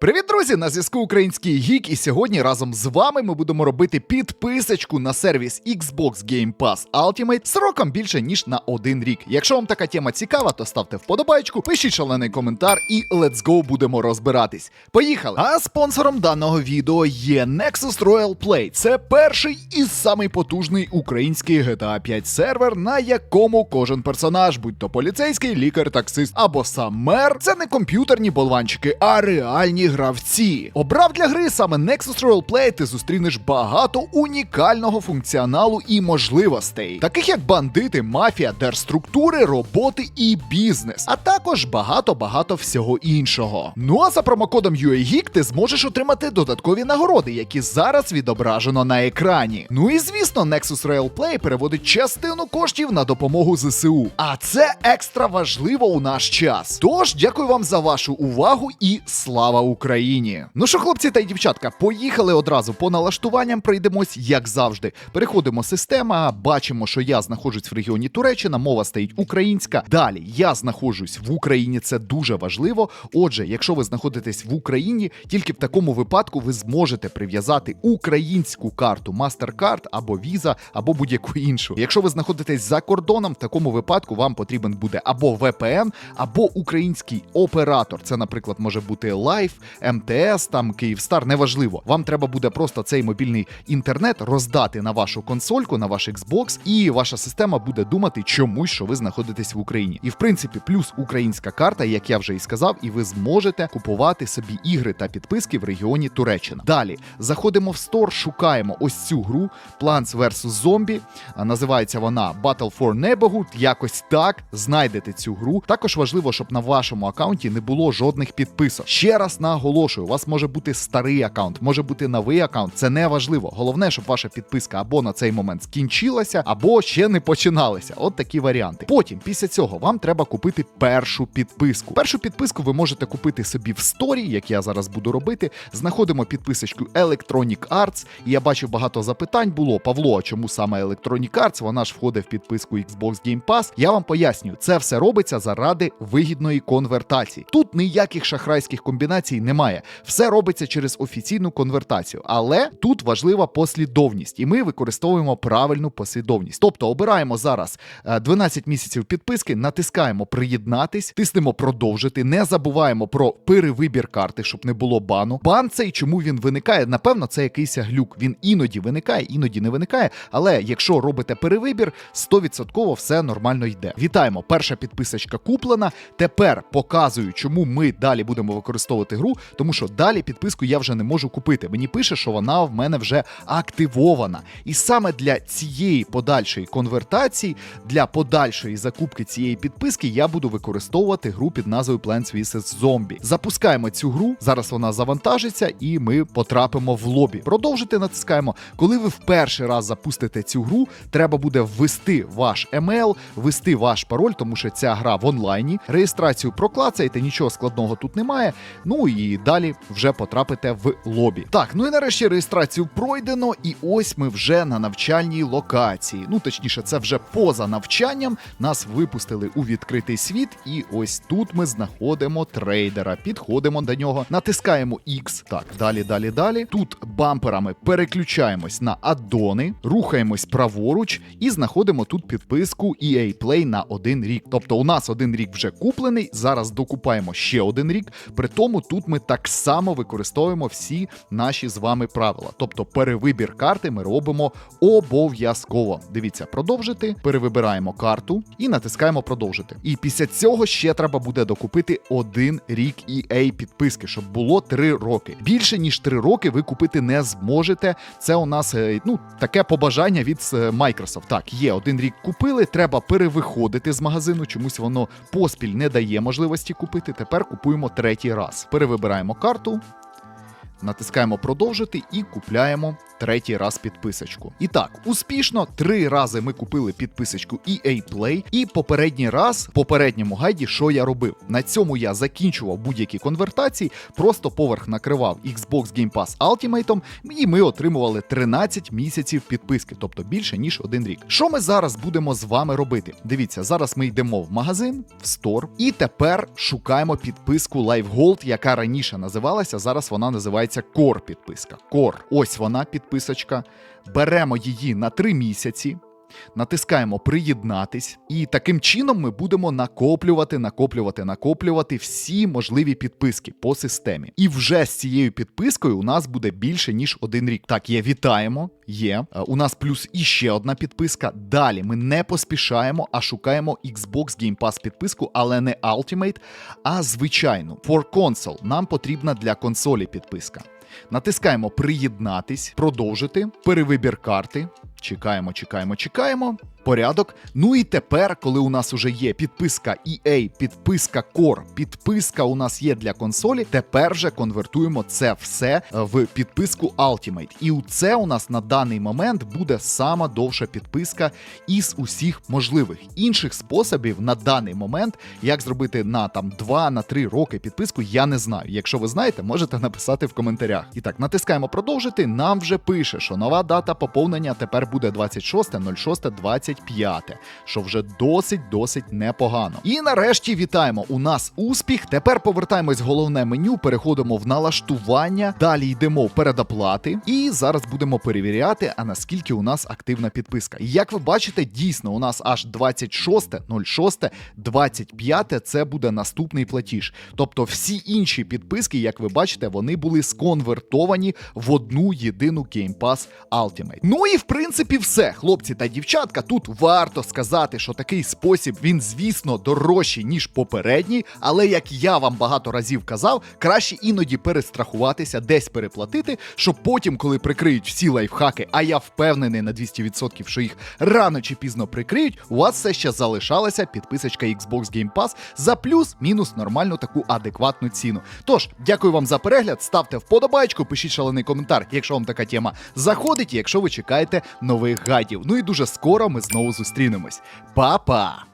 Привіт, друзі! На зв'язку Український Гік, і сьогодні разом з вами ми будемо робити підписочку на сервіс Xbox Game Pass Ultimate сроком більше ніж на один рік. Якщо вам така тема цікава, то ставте вподобайку, пишіть шалений коментар і let's go будемо розбиратись. Поїхали! А спонсором даного відео є Nexus Royal Play. Це перший і самий потужний український GTA 5 сервер, на якому кожен персонаж, будь то поліцейський, лікар, таксист або сам мер, це не комп'ютерні болванчики, а реальні гравці. Обрав для гри саме Nexus Royal Play, ти зустрінеш багато унікального функціоналу і можливостей, таких як бандити, мафія, держструктури, роботи і бізнес, а також багато-багато всього іншого. Ну а за промокодом UAGEEK ти зможеш отримати додаткові нагороди, які зараз відображено на екрані. Ну і звісно, Nexus Royal Play переводить частину коштів на допомогу ЗСУ. А це екстра важливо у наш час. Тож дякую вам за вашу увагу і слава Україні! Ну що, хлопці та й дівчатка, поїхали одразу по налаштуванням. Пройдемось, як завжди. Переходимо система. Бачимо, що я знаходжусь в регіоні Туреччина, мова стоїть українська. Далі я знаходжусь в Україні. Це дуже важливо. Отже, якщо ви знаходитесь в Україні, тільки в такому випадку ви зможете прив'язати українську карту MasterCard або Visa, або будь-яку іншу. Якщо ви знаходитесь за кордоном, в такому випадку вам потрібен буде або VPN, або український оператор. Це, наприклад, може бути Life, МТС, там Київстар, неважливо. Вам треба буде просто цей мобільний інтернет роздати на вашу консольку, на ваш Xbox, і ваша система буде думати чомусь, що ви знаходитесь в Україні. І в принципі, плюс українська карта, як я вже і сказав, і ви зможете купувати собі ігри та підписки в регіоні Туреччина. Далі заходимо в стор, шукаємо ось цю гру Plants vs. Zombie. Називається вона Battle for Neighborhood. Якось так знайдете цю гру. Також важливо, щоб на вашому аккаунті не було жодних підписок. Ще раз наголошую, у вас може бути старий аккаунт, може бути новий аккаунт. Це не важливо. Головне, щоб ваша підписка або на цей момент скінчилася, або ще не починалася. От такі варіанти. Потім, після цього, вам треба купити першу підписку. Першу підписку ви можете купити собі в сторі, як я зараз буду робити. Знаходимо підписочку Electronic Arts. І я бачив багато запитань було. Павло, а чому саме Electronic Arts? Вона ж входить в підписку Xbox Game Pass. Я вам пояснюю, це все робиться заради вигідної конвертації. Тут ніяких шахрайських комбінацій немає. Все робиться через офіційну конвертацію, але тут важлива послідовність, і ми використовуємо правильну послідовність. Тобто обираємо зараз е, 12 місяців підписки, натискаємо приєднатись, тиснемо продовжити. Не забуваємо про перевибір карти, щоб не було бану. Бан цей чому він виникає? Напевно, це якийсь глюк. Він іноді виникає, іноді не виникає. Але якщо робите перевибір, 100% все нормально йде. Вітаємо! Перша підписочка куплена. Тепер показую, чому ми далі будемо використовувати гру, тому що далі підписку я вже не можу купити. Мені пише, що вона в мене вже активована. І саме для цієї подальшої конвертації, для подальшої закупки цієї підписки, я буду використовувати гру під назвою Plants vs. Zombie. Запускаємо цю гру. Зараз вона завантажиться, і ми потрапимо в лобі. Продовжити натискаємо. Коли ви в перший раз запустите цю гру, треба буде ввести ваш емейл, ввести ваш пароль, тому що ця гра в онлайні. Реєстрацію проклацаєте, нічого складного тут немає. Ну і далі вже потрапите в лобі. Так, ну і нарешті реєстрацію пройдено, і ось ми вже на навчальній локації. Ну точніше, це вже поза навчанням. Нас випустили у відкритий світ, і ось тут ми знаходимо трейдера. Підходимо до нього, натискаємо X. Так, далі, далі, далі. Тут бамперами переключаємось на аддони, рухаємось праворуч і знаходимо тут підписку EA Play на один рік. Тобто у нас один рік вже куплений. Зараз докупаємо ще один рік. При тому тут ми так само використовуємо всі наші з вами правила. Тобто перевибір карти ми робимо обов'язково. Дивіться, продовжити, перевибираємо карту і натискаємо продовжити. І після цього ще треба буде докупити один рік EA підписки, щоб було три роки. Більше ніж три роки ви купити не зможете. Це у нас е, ну таке побажання від е, Microsoft. Так, є один рік купили, треба перевиходити з магазину. Чомусь воно поспіль не дає можливості купити. Тепер купуємо третій раз. Перевибираємо карту, натискаємо продовжити і купляємо третій раз підписочку. І так, успішно три рази ми купили підписочку EA Play. І попередній раз, в попередньому гайді, що я робив? На цьому я закінчував будь-які конвертації, просто поверх накривав Xbox Game Pass Ultimate, і ми отримували 13 місяців підписки, тобто більше ніж один рік. Що ми зараз будемо з вами робити? Дивіться, зараз ми йдемо в магазин, в стор, і тепер шукаємо підписку Live Gold, яка раніше називалася. Зараз вона називається Core підписка. Core. Ось вона підписочка. Беремо її на 3 місяці. Натискаємо приєднатись, і таким чином ми будемо накоплювати, накоплювати, накоплювати всі можливі підписки по системі. І вже з цією підпискою у нас буде більше ніж один рік. Так, є вітаємо. Є Е, у нас плюс іще одна підписка. Далі ми не поспішаємо, а шукаємо Xbox Game Pass підписку, але не Ultimate, а звичайну. For Console нам потрібна для консолі підписка. Натискаємо приєднатись, продовжити, перевибір карти. Чекаємо, чекаємо, чекаємо. Порядок. Ну і тепер, коли у нас уже є підписка EA, підписка Core, підписка у нас є для консолі, тепер вже конвертуємо це все е, в підписку Ultimate. І у це у нас на даний момент буде сама довша підписка із усіх можливих. Інших способів на даний момент, як зробити на там 2 на 3 роки підписку, я не знаю. Якщо ви знаєте, можете написати в коментарях. І так, натискаємо продовжити. Нам вже пише, що нова дата поповнення тепер буде 26.06.25, що вже досить досить непогано. І нарешті вітаємо. У нас успіх. Тепер повертаємось в головне меню, переходимо в налаштування. Далі йдемо в передоплати. І зараз будемо перевіряти, а наскільки у нас активна підписка. І як ви бачите, дійсно у нас аж 26.06, 25 це буде наступний платіж. Тобто всі інші підписки, як ви бачите, вони були сконвертовані в одну єдину Game Pass Ultimate. Ну і в принципі все, хлопці та дівчатка. Тут варто сказати, що такий спосіб він, звісно, дорожчий, ніж попередній, але як я вам багато разів казав, краще іноді перестрахуватися, десь переплатити, щоб потім, коли прикриють всі лайфхаки, а я впевнений на 200%, що їх рано чи пізно прикриють, у вас все ще залишалася підписочка Xbox Game Pass за плюс-мінус нормальну таку адекватну ціну. Тож, дякую вам за перегляд, ставте вподобайку, пишіть шалений коментар, якщо вам така тема заходить, і якщо ви чекаєте нових гайдів. Ну і дуже скоро ми знову зустрінемось. Па-па!